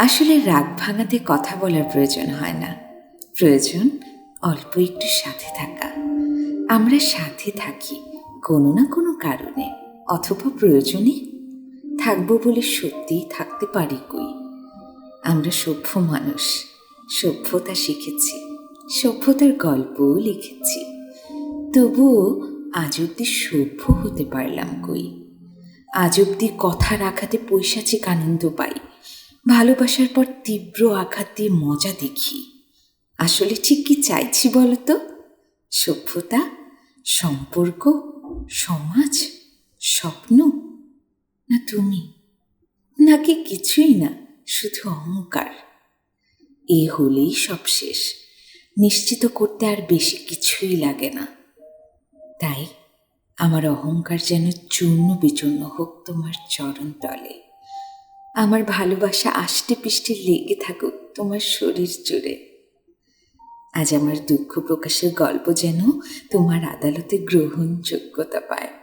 আসলে রাগ ভাঙাতে কথা বলার প্রয়োজন হয় না। প্রয়োজন অল্প একটু সাথে থাকা। আমরা সাথে থাকি কোনো না কোনো কারণে অথবা প্রয়োজনে। থাকব বলে সত্যিই থাকতে পারি কই? আমরা সভ্য মানুষ, সভ্যতা শিখেছি, সভ্যতার গল্পও লিখেছি। তবুও আজ অব্দি সভ্য হতে পারলাম কই? আজ অব্দি কথা রাখাতে পৈশাচিক আনন্দ পাই। ভালোবাসার পর তীব্র আঘাত দিয়ে মজা দেখি। আসলে ঠিক কি চাইছি বলতো? সভ্যতা, সম্পর্ক, সমাজ, স্বপ্ন? না তুমি? নাকি কিছুই না, শুধু অহংকার? এ হলেই সব শেষ। নিশ্চিত করতে আর বেশি কিছুই লাগে না। তাই আমার অহংকার যেন চূর্ণ বিচূর্ণ হোক তোমার চরণ তলে আমার ভালোবাসা আষ্টে পিষ্টে লেগে থাকুক তোমার শরীর জুড়ে। আজ আমার দুঃখ প্রকাশের গল্প যেন তোমার আদালতে গ্রহণযোগ্যতা পায়।